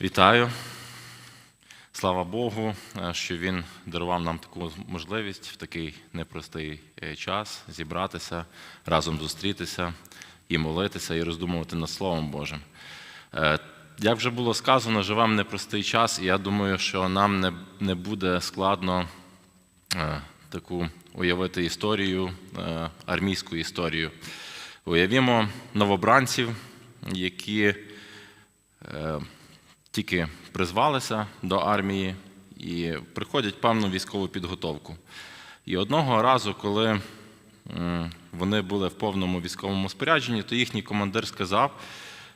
Вітаю. Слава Богу, е, що Він дарував нам таку можливість в такий непростий е, час зібратися, разом зустрітися і молитися, і роздумувати над Словом Божим. Е, Як вже було сказано, живемо непростий час, і я думаю, що нам не, не буде складно таку уявити історію, армійську історію. Уявімо новобранців, які тільки призвалися до армії і приходять певну військову підготовку. І одного разу, коли вони були в повному військовому спорядженні, то їхній командир сказав,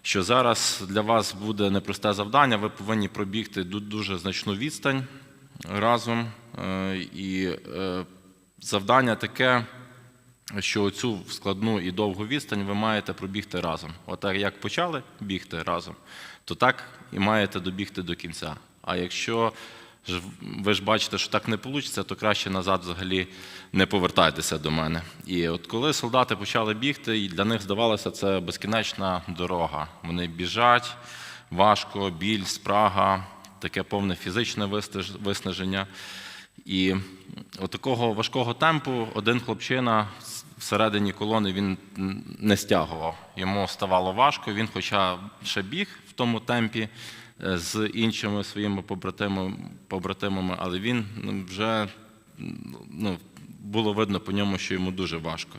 що зараз для вас буде непросте завдання, ви повинні пробігти дуже значну відстань разом. Е, І е, завдання таке, що цю складну і довгу відстань ви маєте пробігти разом. Отак, як почали бігти разом, то так і маєте добігти до кінця. А якщо ви ж бачите, що так не вийде, то краще назад взагалі не повертайтеся до мене. І от коли солдати почали бігти, і для них здавалося, це безкінечна дорога. Вони біжать важко, біль, спрага, таке повне фізичне виснаження. І от такого важкого темпу один хлопчина всередині колони він не стягував. Йому ставало важко. Він, хоча ще біг в тому темпі е, з іншими своїми побратимами, побратимами але він ну, вже ну, було видно по ньому, що йому дуже важко.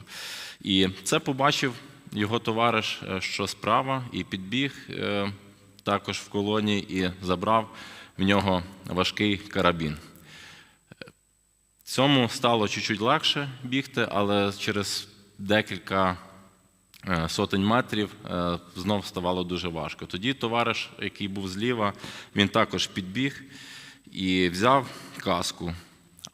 І це побачив його товариш, е, що справа, і підбіг е, також в колоні і забрав в нього важкий карабін. Цьому стало чуть-чуть легше бігти, але через декілька сотень метрів е, знов ставало дуже важко. Тоді товариш, який був зліва, він також підбіг і взяв каску.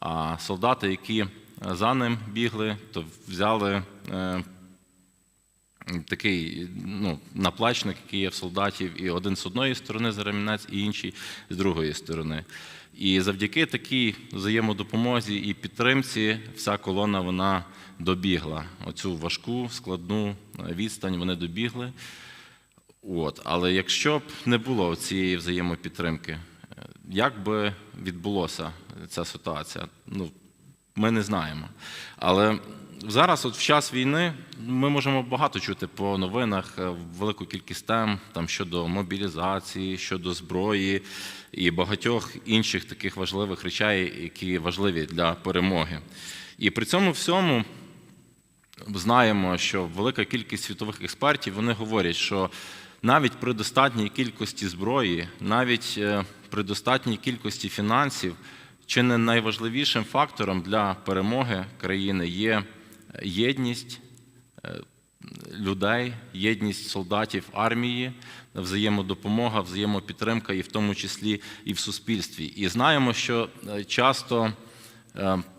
А солдати, які за ним бігли, то взяли е, такий ну, наплечник, який є в солдатів, і один з одної сторони за ремінець, і інший з другої сторони. І завдяки такій взаємодопомозі і підтримці вся колона вона добігла. Оцю важку, складну е, відстань вони добігли. От. Але якщо б не було цієї взаємопідтримки, е, як би відбулося ця ситуація? Ну, ми не знаємо. Але зараз, от в час війни, ми можемо багато чути по новинах е, велику кількість тем там, щодо мобілізації, щодо зброї і багатьох інших таких важливих речей, які важливі для перемоги. І при цьому всьому знаємо, що велика кількість світових експертів вони говорять, що навіть при достатній кількості зброї, навіть е, при достатній кількості фінансів, чи не найважливішим фактором для перемоги країни є єдність е, людей, єдність солдатів армії, взаємодопомога, взаємопідтримка, і в тому числі і в суспільстві. І знаємо, що е, часто е,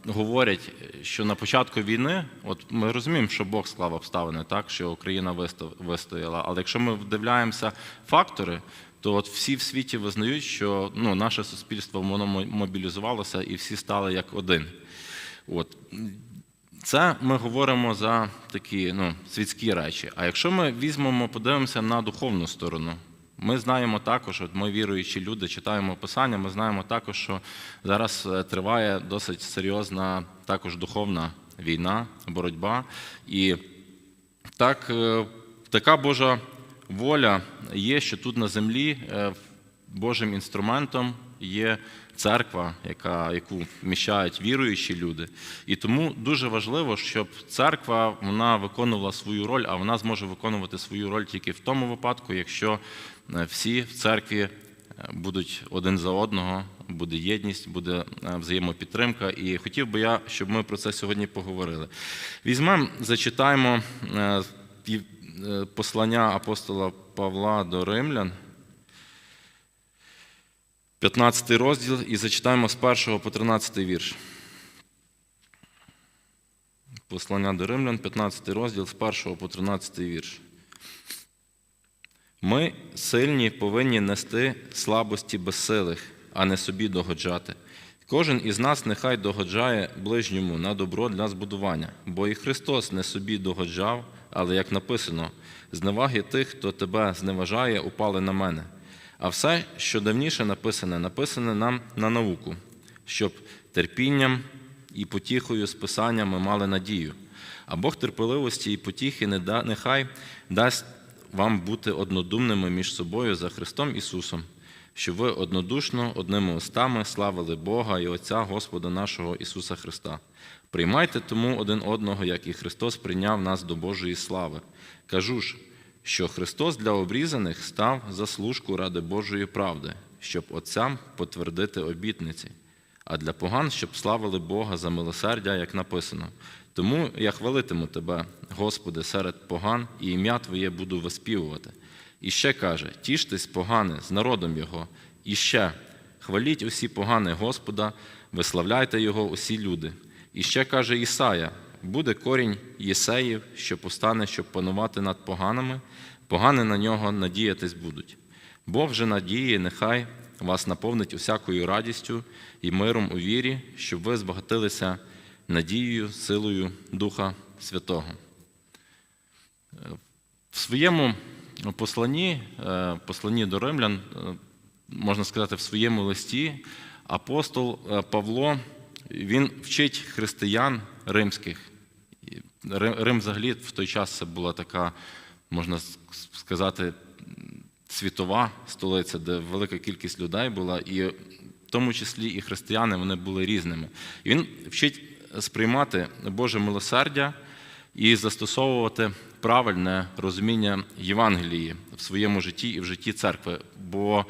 говорять, що на початку війни, от ми розуміємо, що Бог склав обставини, так що Україна висто- вистояла. Але якщо ми вдивляємося фактори, то от всі в світі визнають, що ну, наше суспільство воно мо- мобілізувалося і всі стали як один. От. Це ми говоримо за такі ну, світські речі. А якщо ми візьмемо, подивимося на духовну сторону, ми знаємо також, от ми віруючі люди, читаємо Писання, ми знаємо також, що зараз е, триває досить серйозна також духовна війна, боротьба. І так, е, така Божа воля є, що тут на землі е, Божим інструментом є церква, яка, яку вміщають віруючі люди. І тому дуже важливо, щоб церква вона виконувала свою роль, а вона зможе виконувати свою роль тільки в тому випадку, якщо е, всі в церкві е, будуть один за одного, буде єдність, буде е, взаємопідтримка. І хотів би я, щоб ми про це сьогодні поговорили. Візьмемо, зачитаємо послання апостола Павла до Римлян. 15 розділ і зачитаємо з 1 по 13 вірш. Послання до Римлян, 15 розділ з 1 по 13 вірш. Ми, сильні, повинні нести слабості безсилих, а не собі догоджати. Кожен із нас нехай догоджає ближньому на добро для збудування, бо і Христос не собі догоджав, але як написано, зневаги тих, хто тебе зневажає, упали на мене. А все, що давніше написане, написане нам на науку, щоб терпінням і потіхою з писання ми мали надію. А Бог терпеливості і потіхи нехай дасть вам бути однодумними між собою за Христом Ісусом, щоб ви однодушно одними устами славили Бога і Отця Господа нашого Ісуса Христа. Приймайте тому один одного, як і Христос прийняв нас до Божої слави. Кажу ж, що Христос для обрізаних став заслужку ради Божої правди, щоб отцям потвердити обітниці, а для поган, щоб славили Бога за милосердя, як написано. Тому я хвалитиму тебе, Господи, серед поган, і ім'я Твоє буду виспівувати. І ще каже: тіштесь, погани, з народом Його, і ще хваліть усі погани Господа, виславляйте Його усі люди. І ще каже Ісая: буде корінь Єсеїв, що постане, щоб панувати над поганами, погани на нього надіятись будуть. Бог же надії, нехай вас наповнить усякою радістю і миром у вірі, щоб ви збагатилися надією, силою Духа Святого. В своєму посланні, е, посланні до римлян, е, можна сказати, в своєму листі апостол е, Павло він вчить християн римських. Рим взагалі в той час це була така, можна сказати, світова столиця, де велика кількість людей була, і в тому числі і християни вони були різними. І він вчить сприймати Боже милосердя і застосовувати правильне розуміння Євангелії в своєму житті і в житті церкви. Бо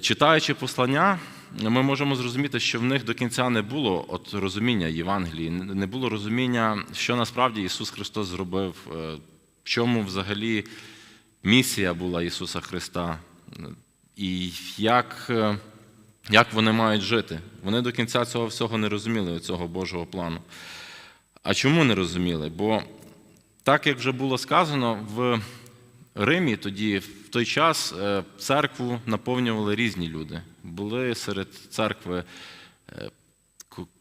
Читаючи послання, ми можемо зрозуміти, що в них до кінця не було от розуміння Євангелії, не було розуміння, що насправді Ісус Христос зробив, е, в чому взагалі місія була Ісуса Христа, е, і як, е, як вони мають жити. Вони до кінця цього всього не розуміли, цього Божого плану. А чому не розуміли? Бо так як вже було сказано, в Римі тоді, в той час, е, церкву наповнювали різні люди. Були серед церкви е,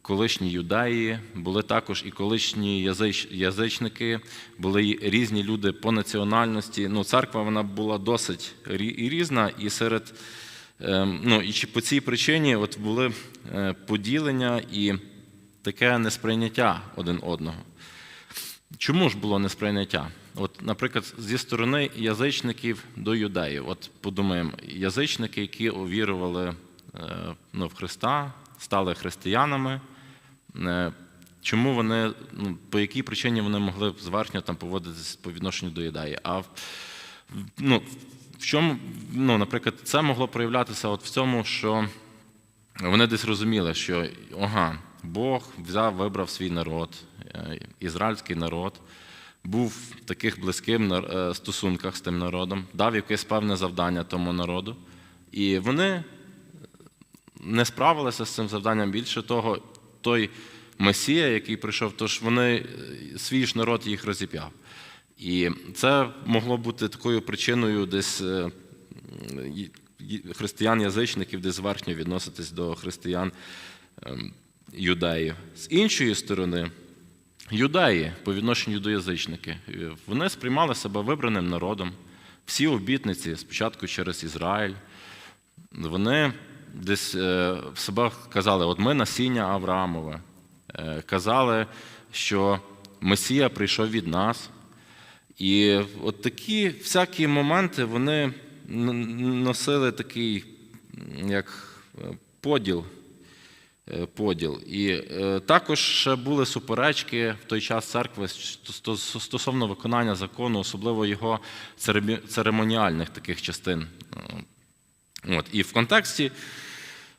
колишні юдеї, були також і колишні язичники, були різні люди по національності. Ну, церква вона була досить різна, і серед ем, ну, і по цій причині от були е, поділення і таке несприйняття один одного. Чому ж було несприйняття? От, наприклад, зі сторони язичників до юдеїв. От подумаємо, язичники, які увірували е, ну, в Христа, стали християнами. е, Чому вони, ну, по якій причині вони могли зверхньо там поводитися по відношенню до юдеї? А ну, в чому, ну, наприклад, це могло проявлятися от в цьому, що вони десь розуміли, що ага, Бог взяв, вибрав свій народ, ізраїльський народ, був в таких близьких е, стосунках з тим народом, дав якесь певне завдання тому народу. І вони не справилися з цим завданням. Більше того, той Месія, який прийшов, тож вони е, свій ж народ їх розіп'яв. І це могло бути такою причиною десь е, християн-язичників, десь зверхньо відноситись до християн ем. З іншої сторони, юдеї по відношенню до язичників, е, вони сприймали себе вибраним народом. Всі обітниці спочатку через Ізраїль. Вони десь е, в себе казали: от ми насіння Авраамове. Е, Казали, що Месія прийшов від нас. І от такі всякі моменти вони носили такий як поділ. Е, поділ. І е, також ще були суперечки в той час церкви сто- сто- стосовно виконання закону, особливо його церемоніальних таких частин. Е, От. І в контексті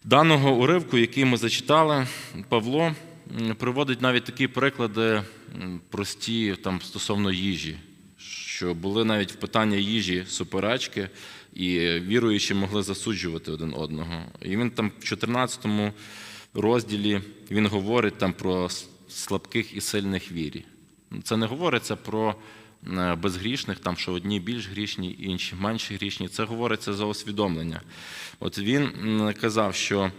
даного уривку, який ми зачитали, Павло приводить навіть такі приклади прості там, стосовно їжі, що були навіть в питання їжі суперечки, і віруючі могли засуджувати один одного. І він там в 14 розділі він говорить там про слабких і сильних вірі. Це не говориться про е, безгрішних, там, що одні більш грішні, інші менш грішні. Це говориться за усвідомлення. От він казав, що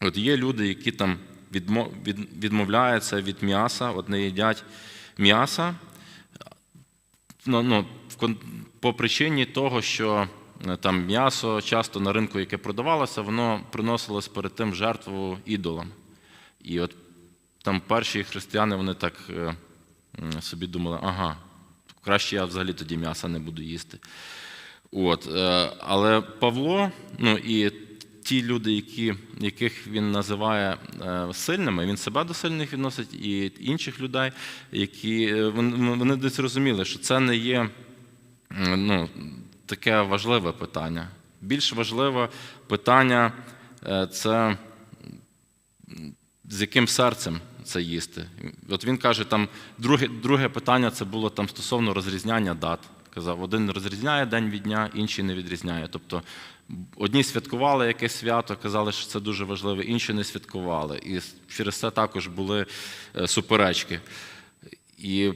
от є люди, які там відмовляються від м'яса, от не їдять м'яса, ну, ну, по причині того, що там м'ясо, часто на ринку, яке продавалося, воно приносилось перед тим жертву ідолам. І от там перші християни вони так е, собі думали, ага, краще я взагалі тоді м'яса не буду їсти. От, е, але Павло, ну і ті люди, які, яких він називає е, сильними, він себе до сильних відносить, і інших людей, які е, вони десь розуміли, що це не є ну, таке важливе питання. Більш важливе питання е, це з яким серцем це їсти. От він каже, там друге, друге питання це було там стосовно розрізняння дат. Казав, один розрізняє день від дня, інший не відрізняє. Тобто одні святкували якесь свято, казали, що це дуже важливе, інші не святкували. І через це також були е, суперечки. І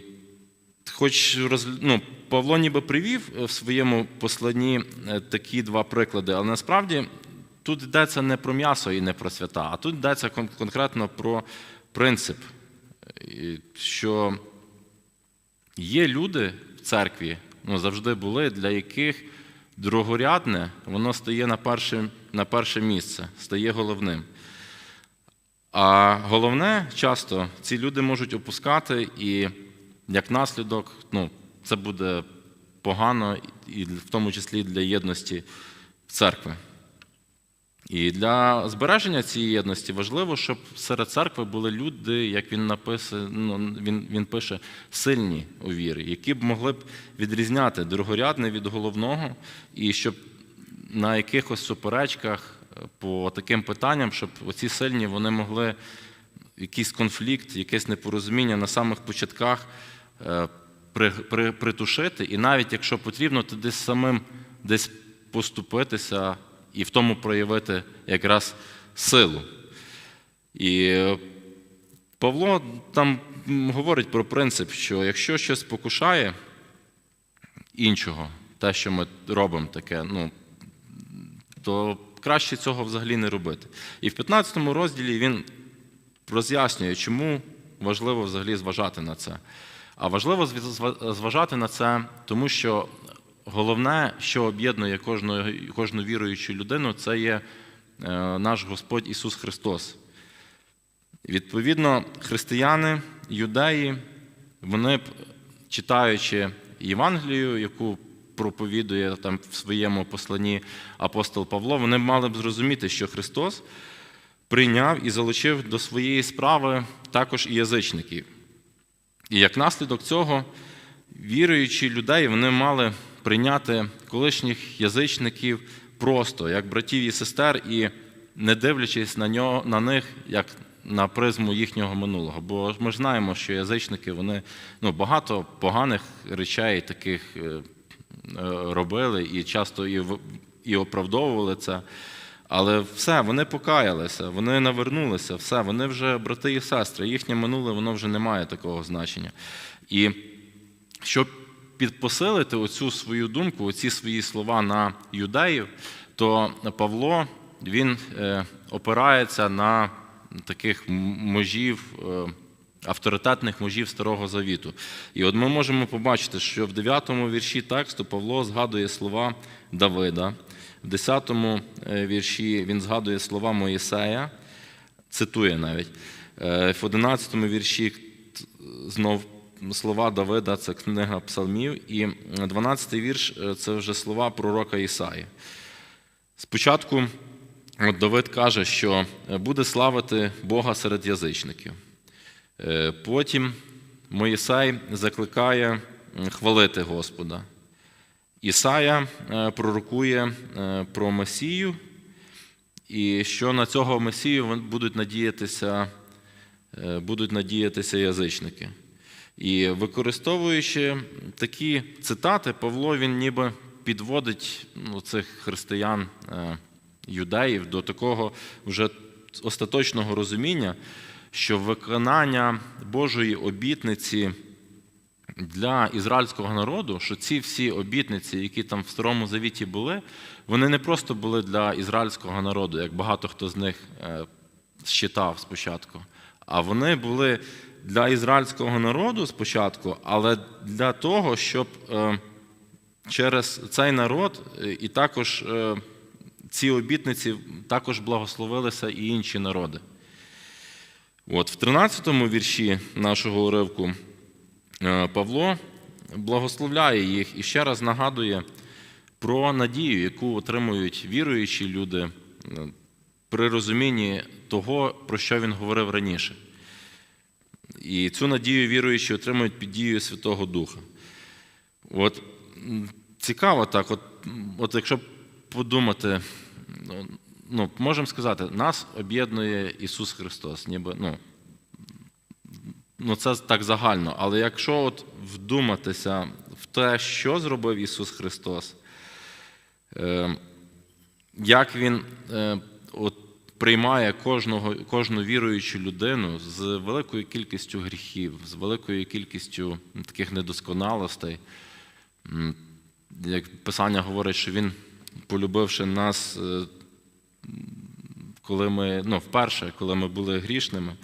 хоч роз... ну, Павло ніби привів е, в своєму посланні е, такі два приклади, але насправді тут йдеться не про м'ясо і не про свята, а тут йдеться кон- конкретно про принцип, що є люди в церкві, ну, завжди були, для яких другорядне воно стає на перше, на перше місце, стає головним. А головне, часто ці люди можуть опускати, і як наслідок, ну, це буде погано, і в тому числі для єдності церкви. І для збереження цієї єдності важливо, щоб серед церкви були люди, як він написує, ну, він, він пише, сильні у вірі, які б могли б відрізняти другорядне від головного, і щоб на якихось суперечках е, по таким питанням, щоб оці сильні вони могли якийсь конфлікт, якесь непорозуміння на самих початках е, при, при, притушити, і навіть якщо потрібно, то десь самим десь поступитися і в тому проявити якраз силу. І е, Павло там говорить про принцип, що якщо щось покушає іншого, те, що ми робимо таке, ну, то краще цього взагалі не робити. І в 15 розділі він роз'яснює, чому важливо взагалі зважати на це. А важливо зважати на це, тому що головне, що об'єднує кожну, кожну віруючу людину, це є е, наш Господь Ісус Христос. Відповідно, християни, юдеї, вони читаючи Євангелію, яку проповідує там в своєму посланні апостол Павло, вони мали б зрозуміти, що Христос прийняв і залучив до своєї справи також і язичників. І як наслідок цього, віруючі людей вони мали прийняти колишніх язичників просто, як братів і сестер, і не дивлячись на, нього, на них як на призму їхнього минулого. Бо ми ж знаємо, що язичники вони ну, багато поганих речей таких е, е, робили і часто і, і оправдовували це. Але все, вони покаялися, вони навернулися, все, вони вже брати і сестри. Їхнє минуле воно вже не має такого значення. І щоб підпосилити оцю свою думку, оці свої слова на юдеїв, то Павло він е, опирається на таких м- мужів, е, авторитетних мужів Старого Завіту. І от ми можемо побачити, що в 9 вірші тексту Павло згадує слова Давида, в 10 вірші він згадує слова Моїсея, цитує навіть. Е, В 11 вірші знов слова Давида, це книга Псалмів, і 12 вірш е, це вже слова пророка Ісаї. Спочатку от Давид каже, що буде славити Бога серед язичників. Е, Потім Моїсей закликає хвалити Господа. Ісая е, пророкує е, про Месію, і що на цього Месію будуть надіятися, е, будуть надіятися язичники. І використовуючи такі цитати, Павло він ніби підводить ну, цих християн, юдеїв до такого вже остаточного розуміння, що виконання Божої обітниці для ізраїльського народу, що ці всі обітниці, які там в Старому Завіті були, вони не просто були для ізраїльського народу, як багато хто з них е, считав спочатку, а вони були для ізраїльського народу спочатку, але для того, щоб е, через цей народ е, і також ці обітниці також благословилися і інші народи. От, в 13-му вірші нашого уривку Павло благословляє їх і ще раз нагадує про надію, яку отримують віруючі люди е, при розумінні того, про що він говорив раніше. І цю надію віруючі отримують під дією Святого Духа. От цікаво так, от, от якщо подумати, ну, ну, можемо сказати, нас об'єднує Ісус Христос, ніби, ну, ну це так загально. Але якщо от вдуматися в те, що зробив Ісус Христос, е, як Він е, от, приймає кожного, кожну віруючу людину з великою кількістю гріхів, з великою кількістю таких недосконалостей. Як Писання говорить, що Він, полюбивши нас, е, коли ми, ну, вперше, коли ми були грішними,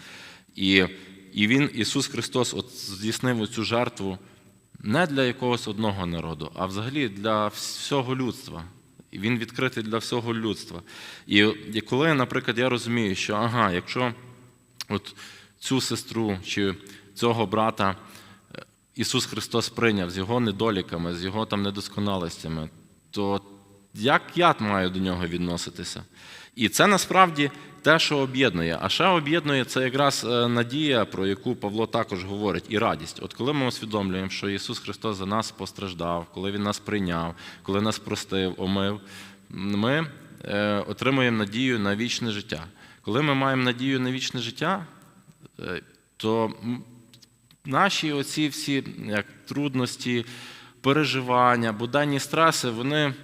і, і Він, Ісус Христос, от здійснив цю жертву не для якогось одного народу, а взагалі для всього людства. І Він відкритий для всього людства. І, і коли, наприклад, я розумію, що ага, якщо от цю сестру чи цього брата е, Ісус Христос прийняв з його недоліками, з його там недосконалостями, то як я маю до нього відноситися? І це насправді те, що об'єднує. А ще об'єднує це якраз е, надія, про яку Павло також говорить, і радість. От коли ми усвідомлюємо, що Ісус Христос за нас постраждав, коли Він нас прийняв, коли нас простив, омив, ми е, отримуємо надію на вічне життя. Коли ми маємо надію на вічне життя, е, то наші оці всі як, трудності, переживання, буденні стреси, вони,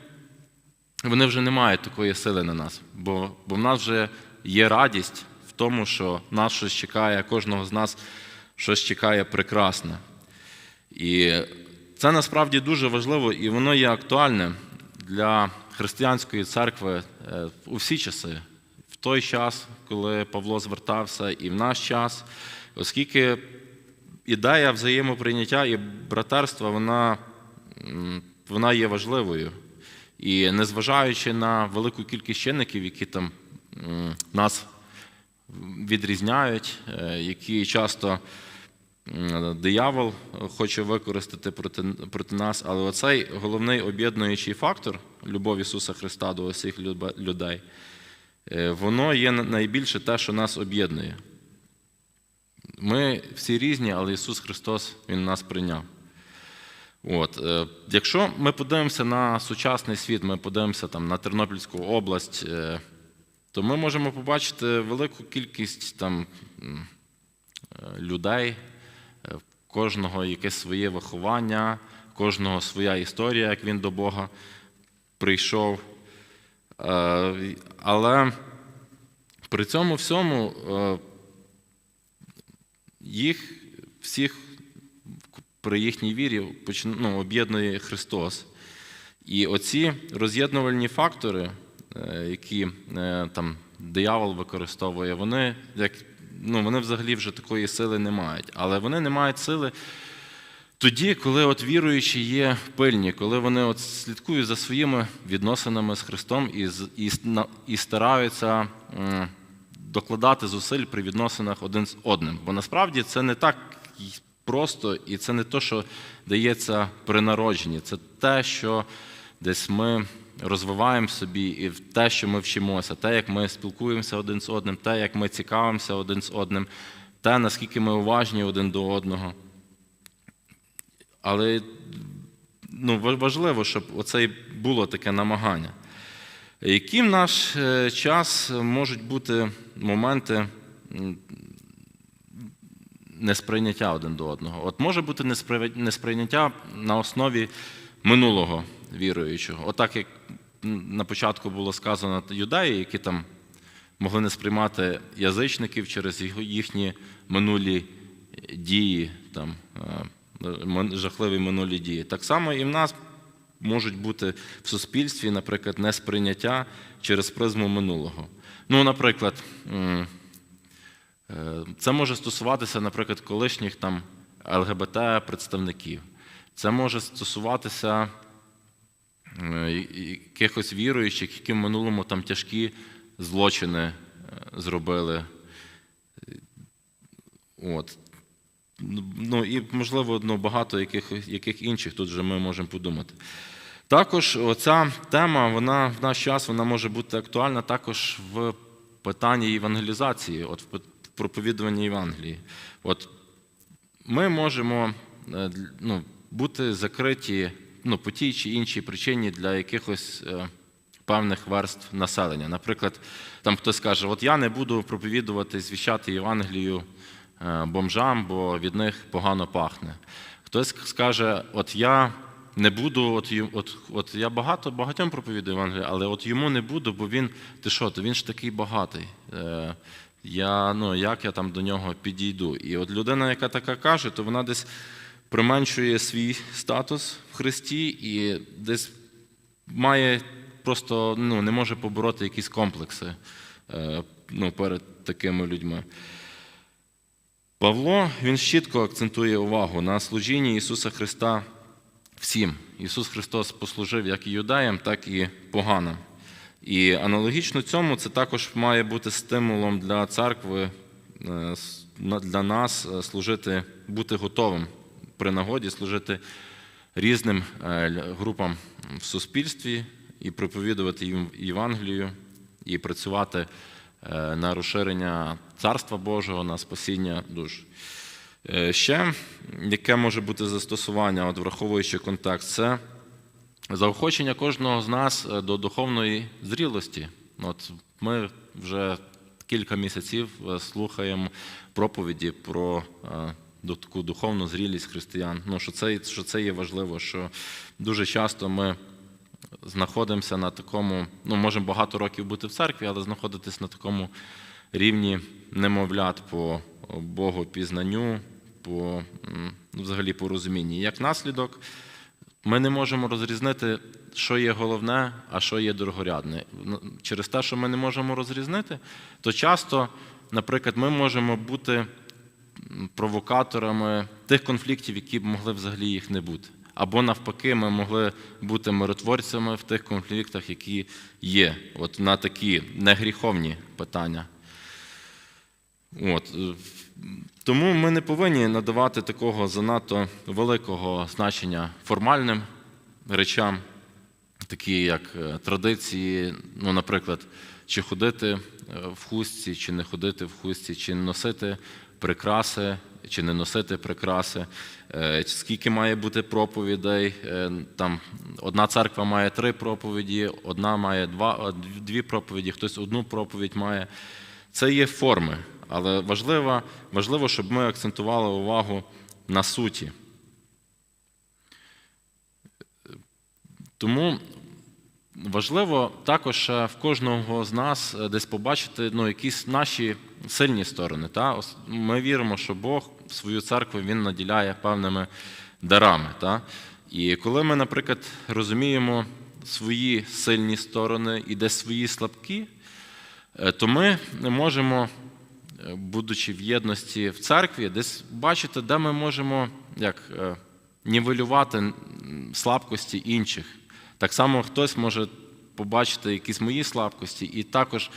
вони вже не мають такої сили на нас. Бо, бо в нас вже є радість в тому, що нас щось чекає, кожного з нас щось чекає прекрасне. І це насправді дуже важливо, і воно є актуальне для християнської церкви е, у всі часи. В той час, коли Павло звертався, і в наш час, оскільки ідея взаємоприйняття і братерства, вона, вона є важливою. І незважаючи на велику кількість чинників, які там нас відрізняють, е, які часто диявол хоче використати проти, проти нас, але оцей головний об'єднуючий фактор любов Ісуса Христа до усіх людей, е, воно є найбільше те, що нас об'єднує. Ми всі різні, але Ісус Христос Він нас прийняв. От. е, Якщо ми подивимося на сучасний світ, ми подивимося там, на Тернопільську область, то ми можемо побачити велику кількість там, е, людей, е, кожного якесь своє виховання, кожного своя історія, як він до Бога прийшов. Е, Але при цьому всьому їх всіх при їхній вірі ну, об'єднує Христос. І оці роз'єднувальні фактори, які е, там диявол використовує, вони, як, ну, вони взагалі вже такої сили не мають. Але вони не мають сили тоді, коли от віруючі є пильні, коли вони от слідкують за своїми відносинами з Христом і, і, і стараються докладати зусиль при відносинах один з одним. Бо насправді це не так просто, і це не те, що дається при народженні. Це те, що десь ми розвиваємо собі, і те, що ми вчимося, те, як ми спілкуємося один з одним, те, як ми цікавимося один з одним, те, наскільки ми уважні один до одного. Але ну, важливо, щоб оце було таке намагання. Які в наш е, час можуть бути моменти несприйняття один до одного? От може бути несприйняття на основі минулого віруючого. Отак, як на початку було сказано, юдеї, які там могли не сприймати язичників через їхні минулі дії, там, е, жахливі минулі дії. Так само і в нас можуть бути в суспільстві, наприклад, несприйняття через призму минулого. Ну, наприклад, е, це може стосуватися, наприклад, колишніх там ЛГБТ-представників. Це може стосуватися якихось віруючих, які в минулому там тяжкі злочини е, зробили. От. Ну і, можливо, ну, багато яких, яких інших тут вже ми можемо подумати. Також ця тема, вона в наш час вона може бути актуальна також в питанні евангелізації, от в проповідуванні Євангелії. От ми можемо е, ну, бути закриті ну, по тій чи іншій причині для якихось е, певних верств населення. Наприклад, там хтось каже, от я не буду проповідувати, звіщати Євангелію е, бомжам, бо від них погано пахне. Хтось скаже, от я не буду, от, от, от я багато багатьом проповідую Євангелію, але от йому не буду, бо він, ти що, то він ж такий багатий. Е, я, ну, як я там до нього підійду? І от людина, яка така каже, то вона десь применшує свій статус в Христі і десь має просто ну, не може побороти якісь комплекси е, ну, перед такими людьми. Павло він чітко акцентує увагу на служінні Ісуса Христа всім. Ісус Христос послужив як і юдеям, так і поганам. І аналогічно цьому це також має бути стимулом для церкви, е, для нас е, служити, бути готовим при нагоді, служити різним е, групам в суспільстві і проповідувати їм Євангелію, і працювати е, на розширення Царства Божого, на спасіння душ. Е, Ще яке може бути застосування, от враховуючи контекст, це заохочення кожного з нас до духовної зрілості. От ми вже кілька місяців слухаємо проповіді про таку духовну зрілість християн. Ну, що, це, що це є важливо, що дуже часто ми знаходимося на такому, ну, можемо багато років бути в церкві, але знаходитись на такому рівні немовлят по Богу пізнанню, по ну, взагалі по розумінні. Як наслідок, ми не можемо розрізнити, що є головне, а що є дорогорядне. Ну, Через те, що ми не можемо розрізнити, то часто, наприклад, ми можемо бути провокаторами тих конфліктів, які б могли взагалі їх не бути. Або навпаки, ми могли бути миротворцями в тих конфліктах, які є, от на такі негріховні питання. От. Тому ми не повинні надавати такого занадто великого значення формальним речам, такі як е, традиції, ну, наприклад, чи ходити е, в хустці, чи не ходити в хустці, чи носити прикраси, чи не носити прикраси, е, скільки має бути проповідей. е, Там одна церква має три проповіді, одна має два, е, дві проповіді, хтось одну проповідь має. Це є форми, але важливо, важливо, щоб ми акцентували увагу на суті. Тому важливо також в кожного з нас е, десь побачити ну, якісь наші сильні сторони. Та? Ми віримо, що Бог свою церкву він наділяє певними дарами. Та? І коли ми, наприклад, розуміємо свої сильні сторони і десь свої слабкі, Е, то ми можемо, е, будучи в єдності в церкві, десь бачити, де ми можемо як, е, нівелювати слабкості інших. Так само хтось може побачити якісь мої слабкості і також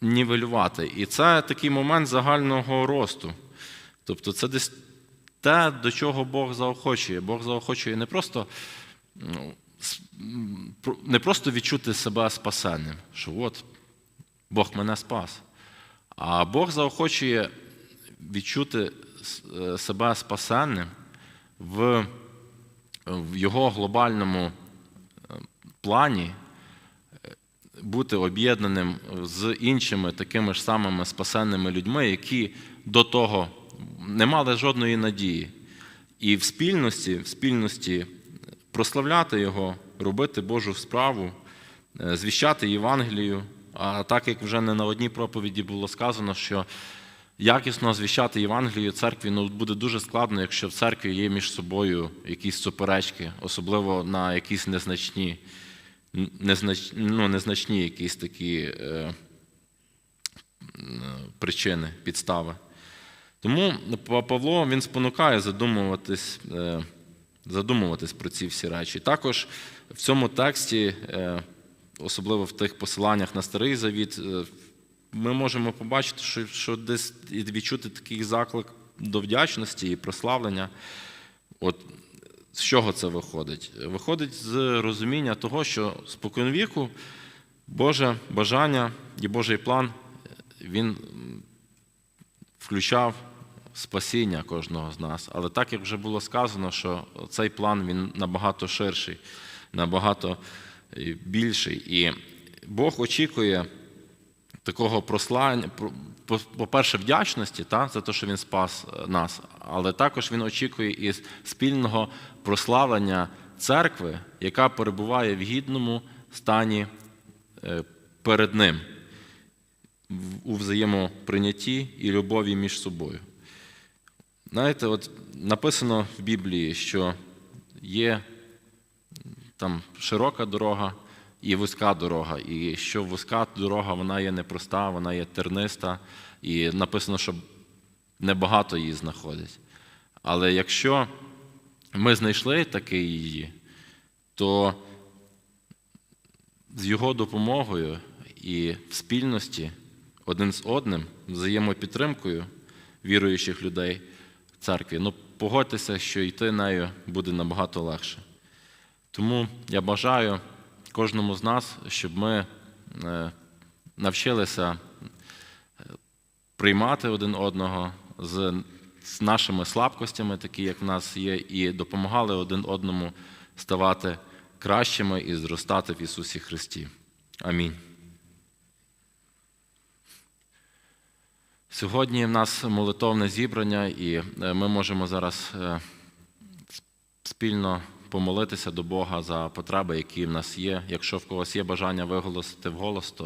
нівелювати. І це такий момент загального росту. Тобто це десь те, до чого Бог заохочує. Бог заохочує не просто ну, не просто відчути себе спасенним, що от Бог мене спас. А Бог заохочує відчути е, себе спасенним в, його глобальному плані, е, бути об'єднаним з іншими такими ж самими спасенними людьми, які до того не мали жодної надії. І в спільності, в спільності прославляти Його, робити Божу справу, е, звіщати Євангелію. А так як вже не на одній проповіді було сказано, що якісно звіщати Євангелію церкві ну, буде дуже складно, якщо в церкві є між собою якісь суперечки, особливо на якісь незначні, незнач, ну, незначні якісь такі е, причини, підстави. Тому Павло він спонукає задумуватись, е, задумуватись про ці всі речі. Також в цьому тексті, е, особливо в тих посиланнях на старий завіт, ми можемо побачити, що, що десь і відчути такий заклик до вдячності і прославлення. От з чого це виходить? Виходить з розуміння того, що споконвіку Боже бажання і Божий план він включав спасіння кожного з нас. Але так як вже було сказано, що цей план він набагато ширший, набагато е, більший. І Бог очікує такого прослання, по-перше, вдячності та, за те, що він спас е, нас, але також він очікує і спільного прославлення церкви, яка перебуває в гідному стані е, перед ним у взаємоприйнятті і любові між собою. Знаєте, от написано в Біблії, що є там широка дорога і вузька дорога. І що вузька дорога вона є непроста, вона є терниста, і написано, що небагато її знаходять. Але якщо ми знайшли таки її, то з його допомогою і в спільності один з одним, взаємопідтримкою віруючих людей в церкві, ну погодьтеся, що йти нею буде набагато легше. Тому я бажаю кожному з нас, щоб ми е, навчилися е, приймати один одного з, нашими слабкостями, такі як в нас є, і допомагали один одному ставати кращими і зростати в Ісусі Христі. Амінь. Сьогодні в нас молитовне зібрання, і е, ми можемо зараз спільно помолитися до Бога за потреби, які в нас є. Якщо в когось є бажання виголосити в голос, то